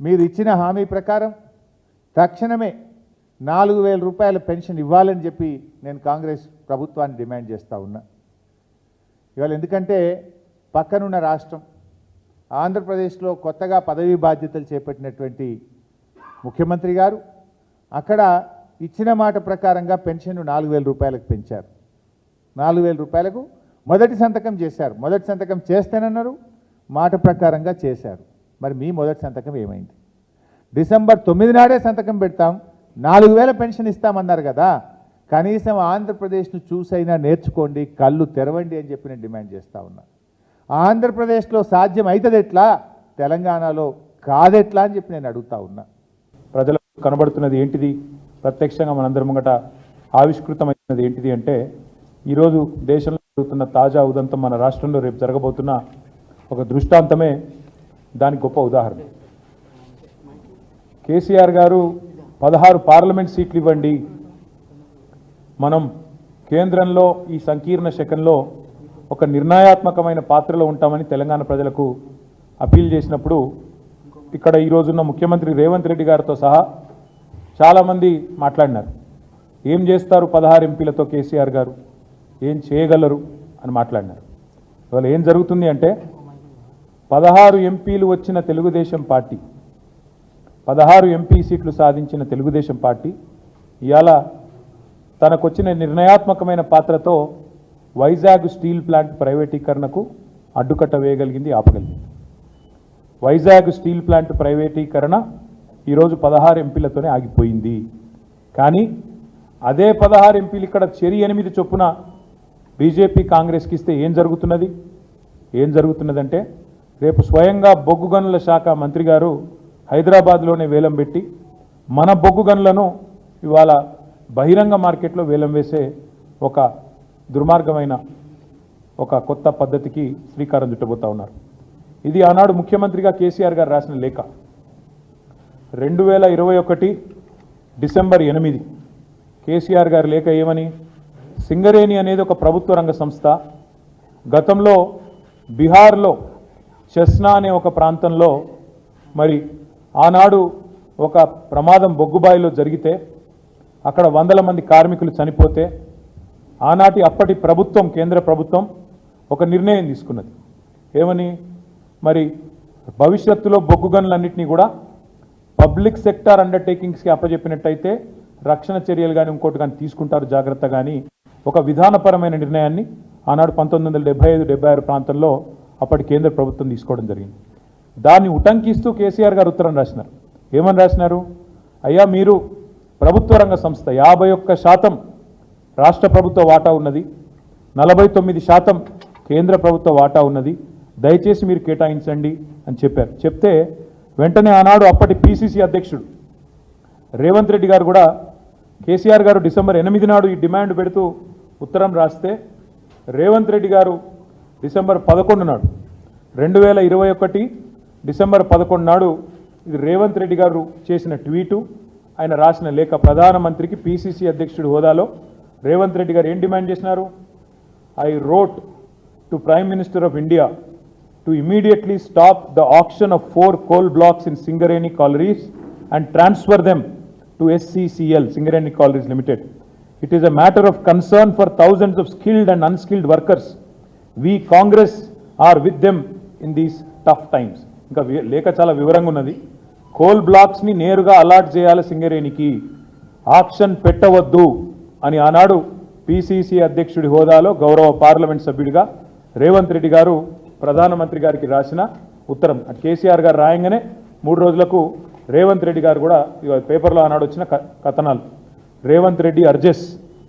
మీరు ఇచ్చిన హామీ ప్రకారం తక్షణమే నాలుగు వేల రూపాయల పెన్షన్ ఇవ్వాలని చెప్పి నేను కాంగ్రెస్ ప్రభుత్వాన్ని డిమాండ్ చేస్తూ ఉన్నా. ఇవాళ ఎందుకంటే పక్కనున్న రాష్ట్రం ఆంధ్రప్రదేశ్లో కొత్తగా పదవీ బాధ్యతలు చేపట్టినటువంటి ముఖ్యమంత్రి గారు అక్కడ ఇచ్చిన మాట ప్రకారంగా పెన్షన్ నాలుగు వేల రూపాయలకు పెంచారు. నాలుగు వేల రూపాయలకు మొదటి సంతకం చేశారు. మొదటి సంతకం చేస్తానన్నారు. మాట ప్రకారంగా చేశారు. మరి మీ మొదటి సంతకం ఏమైంది? డిసెంబర్ తొమ్మిది నాడే సంతకం పెడతాం నాలుగు వేల పెన్షన్ ఇస్తామన్నారు కదా కనీసం ఆంధ్రప్రదేశ్ను చూసైనా నేర్చుకోండి కళ్ళు తెరవండి అని చెప్పి నేను డిమాండ్ చేస్తూ ఉన్నా. ఆంధ్రప్రదేశ్లో సాధ్యం అవుతుంది ఎట్లా? తెలంగాణలో కాదెట్లా అని చెప్పి నేను అడుగుతా ఉన్నా. ప్రజలకు కనబడుతున్నది ఏంటిది? ప్రత్యక్షంగా మనందరి ముంగట ఆవిష్కృతమైనది ఏంటిది అంటే ఈరోజు దేశంలో జరుగుతున్న తాజా ఉదంతం మన రాష్ట్రంలో రేపు జరగబోతున్న ఒక దృష్టాంతమే దానికి గొప్ప ఉదాహరణ. కేసీఆర్ గారు పదహారు పార్లమెంట్ సీట్లు ఇవ్వండి. మనం కేంద్రంలో ఈ సంకీర్ణ శకంలో ఒక నిర్ణయాత్మకమైన పాత్రలో ఉంటామని తెలంగాణ ప్రజలకు అప్పీల్ చేసినప్పుడు ఇక్కడ ఈ రోజున్న ముఖ్యమంత్రి రేవంత్ రెడ్డి గారితో సహా చాలామంది మాట్లాడినారు. ఏం చేస్తారు పదహారు ఎంపీలతో కేసీఆర్ గారు? ఏం చేయగలరు? అని మాట్లాడినారు. ఇవాళ ఏం జరుగుతుంది అంటే పదహారు ఎంపీలు వచ్చిన తెలుగుదేశం పార్టీ పదహారు ఎంపీ సీట్లు సాధించిన తెలుగుదేశం పార్టీ ఇవాళ తనకొచ్చిన నిర్ణయాత్మకమైన పాత్రతో వైజాగ్ స్టీల్ ప్లాంట్ ప్రైవేటీకరణకు అడ్డుకట్ట వేయగలిగింది ఆపగలిగింది. వైజాగ్ స్టీల్ ప్లాంట్ ప్రైవేటీకరణ ఈరోజు పదహారు ఎంపీలతోనే ఆగిపోయింది. కానీ అదే పదహారు ఎంపీలు ఇక్కడ చెరి ఎనిమిది చొప్పున బీజేపీ కాంగ్రెస్కి ఇస్తే ఏం జరుగుతున్నది? ఏం జరుగుతున్నదంటే రేపు స్వయంగా బొగ్గు గనుల శాఖ మంత్రి గారు హైదరాబాద్లోనే వేలం పెట్టి మన బొగ్గు గనులను ఇవాళ బహిరంగ మార్కెట్లో వేలం వేసే ఒక దుర్మార్గమైన ఒక కొత్త పద్ధతికి శ్రీకారం చుట్టబోతా ఉన్నారు. ఇది ఆనాడు ముఖ్యమంత్రిగా కేసీఆర్ గారు రాసిన లేఖ. రెండు వేల ఇరవై ఒకటి డిసెంబర్ ఎనిమిది కేసీఆర్ గారి లేఖ ఏమని? సింగరేణి అనేది ఒక ప్రభుత్వ రంగ సంస్థ. గతంలో బీహార్లో చెస్నా అనే ఒక ప్రాంతంలో మరి ఆనాడు ఒక ప్రమాదం బొగ్గుబాయిలో జరిగితే అక్కడ వందల మంది కార్మికులు చనిపోతే ఆనాటి అప్పటి ప్రభుత్వం కేంద్ర ప్రభుత్వం ఒక నిర్ణయం తీసుకున్నది. ఏమని? మరి భవిష్యత్తులో బొగ్గు గనులన్నింటినీ కూడా పబ్లిక్ సెక్టార్ అండర్టేకింగ్స్కి అప్పజెప్పినట్టయితే రక్షణ చర్యలు కానీ ఇంకోటి కానీ తీసుకుంటారు జాగ్రత్త కానీ ఒక విధానపరమైన నిర్ణయాన్ని ఆనాడు పంతొమ్మిది వందల డెబ్బై ఐదు డెబ్బై ఆరు ప్రాంతంలో అప్పటి కేంద్ర ప్రభుత్వం తీసుకోవడం జరిగింది. దాన్ని ఉటంకిస్తూ కేసీఆర్ గారు ఉత్తరం రాసినారు. ఏమని రాసినారు? అయ్యా మీరు ప్రభుత్వ రంగ సంస్థ యాభై ఒక్క శాతం రాష్ట్ర ప్రభుత్వ వాటా ఉన్నది నలభై తొమ్మిది శాతం కేంద్ర ప్రభుత్వ వాటా ఉన్నది దయచేసి మీరు కేటాయించండి అని చెప్పారు. చెప్తే వెంటనే ఆనాడు అప్పటి పిసిసి అధ్యక్షుడు రేవంత్ రెడ్డి గారు కూడా కేసీఆర్ గారు డిసెంబర్ ఎనిమిది నాడు ఈ డిమాండ్ పెడుతూ ఉత్తరం రాస్తే రేవంత్ రెడ్డి గారు డిసెంబర్ పదకొండు నాడు. రెండు వేల ఇరవై ఒకటి డిసెంబర్ పదకొండు నాడు ఇది రేవంత్ రెడ్డి గారు చేసిన ట్వీటు. ఆయన రాసిన లేఖ ప్రధానమంత్రికి పిసిసి అధ్యక్షుడు హోదాలో రేవంత్ రెడ్డి గారు ఏం డిమాండ్ చేసినారు? I wrote to prime minister of India to immediately stop the auction of four coal blocks in Singareni collieries and transfer them to SCCL Singareni collieries limited. It is a matter of concern for thousands of skilled and unskilled workers we Congress are with them in these tough times ఇంకా లేఖ చాలా వివరంగా ఉన్నది. Coal బ్లాక్స్ని నేరుగా allot చేయాలి సింగరేణికి. Option పెట్టవద్దు అని ఆనాడు పిసిసి అధ్యక్షుడి హోదాలో గౌరవ పార్లమెంట్ సభ్యుడిగా రేవంత్ రెడ్డి గారు ప్రధానమంత్రి గారికి రాసిన ఉత్తరం. అటు కేసీఆర్ గారు రాయంగానే మూడు రోజులకు రేవంత్ రెడ్డి గారు కూడా పేపర్లో ఆనాడు వచ్చిన క- కథనాలు. రేవంత్ రెడ్డి అర్జెస్